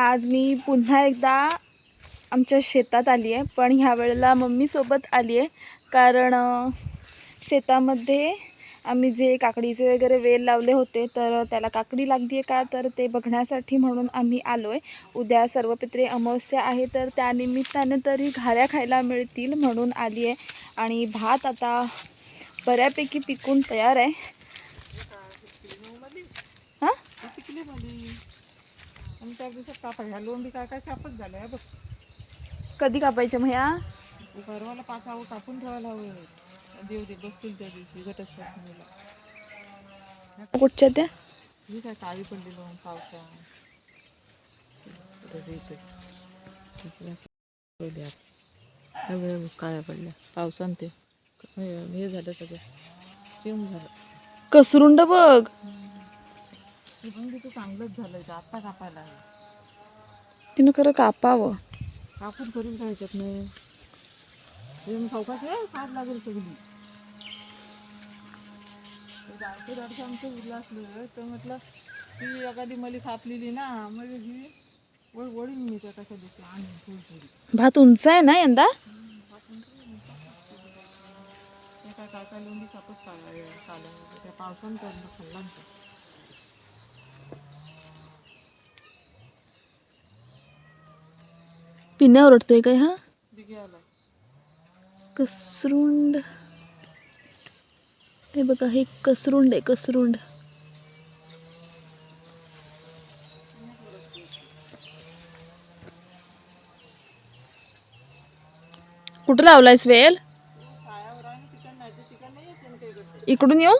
आज मी पुन्हा एकदा आमच्या शेतात आली आहे पण ह्या वेळेला मम्मीसोबत आली आहे कारण शेतामध्ये आम्ही जे काकडीचे वगैरे वेल लावले होते तर त्याला काकडी लागली आहे का? तर ते बघण्यासाठी म्हणून आम्ही आलो आहे उद्या सर्वपित्रे अमावस्या आहे तर त्यानिमित्ताने तरी घाऱ्या खायला मिळतील म्हणून आली आहे. आणि भात आता बऱ्यापैकी पिकून तयार आहे. हां? आणि त्या दिवसात कापा ह्या लोंबी काय काय कापत झाल्या बघ. कधी कापायच्या मग ह्या? परवाला पाच आव कापून ठेवायला हवं. देव दे बसतील त्या दिवशी घटस्থাपनेला कुठच्या त्या? ही काय काळी पडली लोण पावसा काळ्या पडल्या. पावसान ते हे झालं सगळं. चिम झालं. कसरुंड बघ. पण तिथं चांगलंच झालं कापायला. तिनं खरं कापावं. कापून करून नाही. सावकाश आहे लागेल सगळी. आमचं उरलं असलं तर म्हटलं ती एखादी मली ना मग ही वळ वळीन मी त्या कशा आणि भात उंच आहे ना यंदा? ते काय चालल्या चालल्या त्या पावसानं त्यांना खाल्ला ना पिण्या ओरडतोय काय हा? कसरुंड. हे बघा हे कसरुंड आहे कसरुंड. कुठं लावलायस वेल? इकडून येऊ?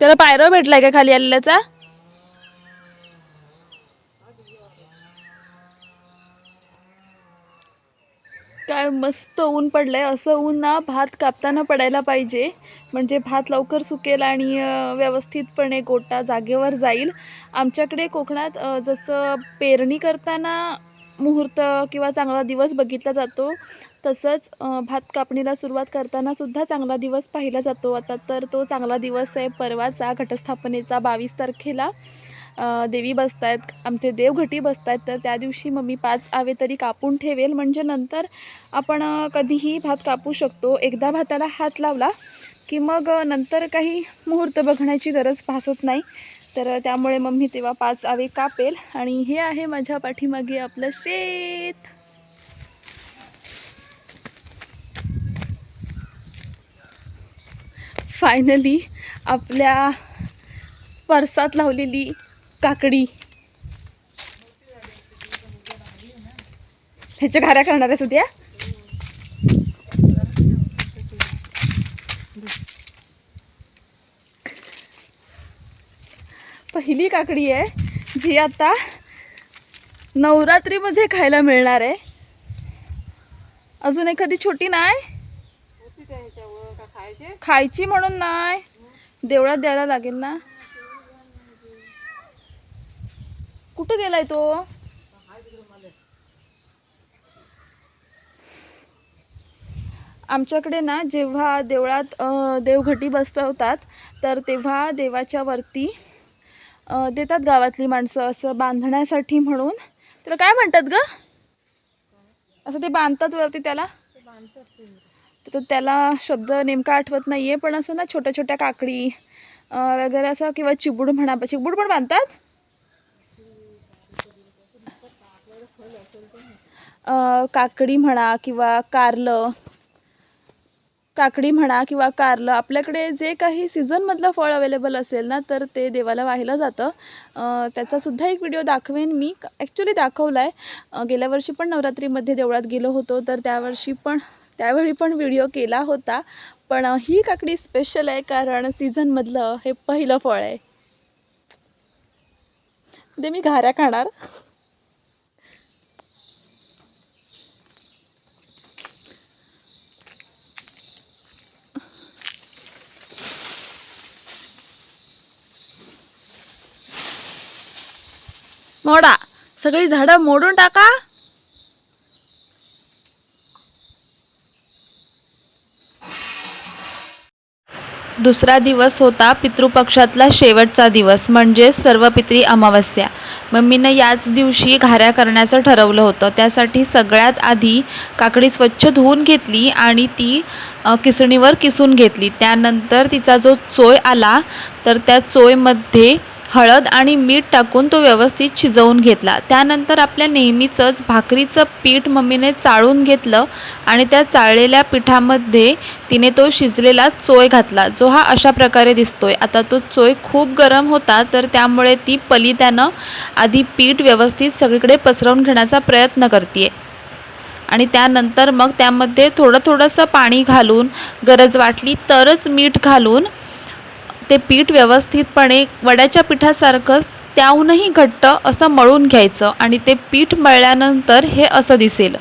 त्याला पायरव भेटलाय का खाली आलेल्याचा? काय मस्त ऊन पडलं आहे असं ऊन ना भात कापताना पडायला पाहिजे. म्हणजे भात लवकर सुकेल आणि व्यवस्थितपणे गोटा जागेवर जाईल. आमच्याकडे कोकणात जसं पेरणी करताना मुहूर्त किंवा चांगला दिवस बघितला जातो तसंच भात कापणीला सुरुवात करताना सुद्धा चांगला दिवस पाहिला जातो. आता तर तो चांगला दिवस आहे. परवाचा घटस्थापनेचा बावीस तारखेला. देवी बसत आहेत आमचे देवघटी बसत आहेत तर त्या दिवशी मम्मी पाच आवे तरी कापून ठेवेल. म्हणजे नंतर आपण कधीही भात कापू शकतो. एकदा भाताला हात लावला की मग नंतर काही मुहूर्त बघण्याची गरज भासत नाही. तर त्यामुळे मम्मी तेव्हा पाच आवे कापेल. आणि हे आहे माझ्या पाठीमागे आपलं शेत. फायनली आपल्या परसात लावलेली काकडी. ह्याच्या घाऱ्या करणार आहेस उद्या? पहिली काकडी आहे जी आता नवरात्रीमध्ये खायला मिळणार आहे. अजून एखादी छोटी नाही? खायची म्हणून नाही. देवळात द्यायला लागेल ना? कुठं गेलाय तो? आमच्याकडे ना जेव्हा देवळात देवघटी बसवतात तर तेव्हा देवाच्या वरती देतात गावातली माणसं असं बांधण्यासाठी म्हणून. त्याला काय म्हणतात ग? असं ते बांधतात वरती त्याला? तर त्याला शब्द नेमका आठवत नाही आहे पण असं ना छोट्या छोट्या काकडी वगैरे असं किंवा चिबूड म्हणा चिबूड पण बांधतात? काकडी म्हणा किंवा कारलं काकडी म्हणा किंवा कारलं आपल्याकडे जे काही सीझनमधलं फळ अवेलेबल असेल ना तर ते देवाला वाहिलं जातं. त्याचासुद्धा एक व्हिडिओ दाखवेन मी. ॲक्च्युली दाखवला आहे गेल्या वर्षी पण नवरात्रीमध्ये देवळात गेलो होतो तर त्यावर्षी पण त्यावेळी पण व्हिडिओ केला होता. पण ही काकडी स्पेशल आहे कारण सीझनमधलं हे पहिलं फळ आहे. ते मी घाऱ्या खाणार. मोडा. सगळी झाडं मोडून टाका. दुसरा दिवस होता पितृपक्षातला शेवटचा दिवस म्हणजेच सर्वपित्री अमावस्या. मम्मीनं याच दिवशी घाऱ्या करण्याचं ठरवलं होतं. त्यासाठी सगळ्यात आधी काकडी स्वच्छ धुवून घेतली आणि ती किसणीवर किसून घेतली. त्यानंतर तिचा जो चोय आला तर त्या चोयमध्ये हळद आणि मीठ टाकून तो व्यवस्थित शिजवून घेतला. त्यानंतर आपल्या नेहमीचंच भाकरीचं पीठ मम्मीने चाळून घेतलं आणि त्या चाळलेल्या पिठामध्ये तिने तो शिजलेला चोय घातला जो हा अशा प्रकारे दिसतोय. आता तो चोय खूप गरम होता तर त्यामुळे ती पलित्यानं आधी पीठ व्यवस्थित सगळीकडे पसरवून घेण्याचा प्रयत्न करते आणि त्यानंतर मग त्यामध्ये थोडं थोडंसं पाणी घालून गरज वाटली तरच मीठ घालून ते पीठ व्यवस्थितपणे वड्याच्या पिठासारखंच त्याहूनही घट्ट असं मळून घ्यायचं आणि ते पीठ मळल्यानंतर हे असं दिसेल.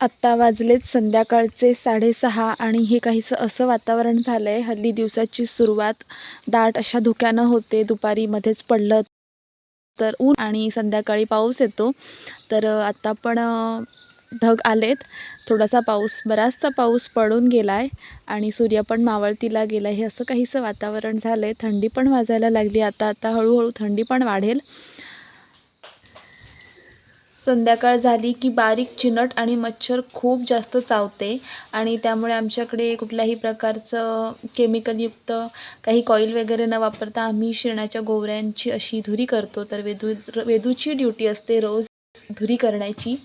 आत्ता वाजलेत संध्याकाळचे साडेसहा आणि हे काहीसं असं वातावरण झालं आहे हल्ली दिवसाची सुरुवात दाट अशा धुक्यानं होते दुपारी मध्येच पडलं तर ऊन आणि संध्याकाळी पाऊस येतो. तर आत्ता पण ढग आलेत. थोडासा पाऊस बराचसा पाऊस पडून गेला आहे आणि सूर्य पण मावळतीला गेला हे असं काहीसं वातावरण झालं आहे थंडी पण वाजायला लागली. आता आता हळूहळू थंडी पण वाढेल. संध्याकाळ झाली की बारीक चिनट आणि मच्छर खूप जास्त चावते आणि त्यामुळे आमच्याकडे कुठल्याही प्रकारचं केमिकलयुक्त काही कॉईल वगैरे न वापरता आम्ही शेणाच्या गोवऱ्यांची अशी धुरी करतो. तर वेदू वेदूची ड्युटी असते रोज धुरी करण्याची.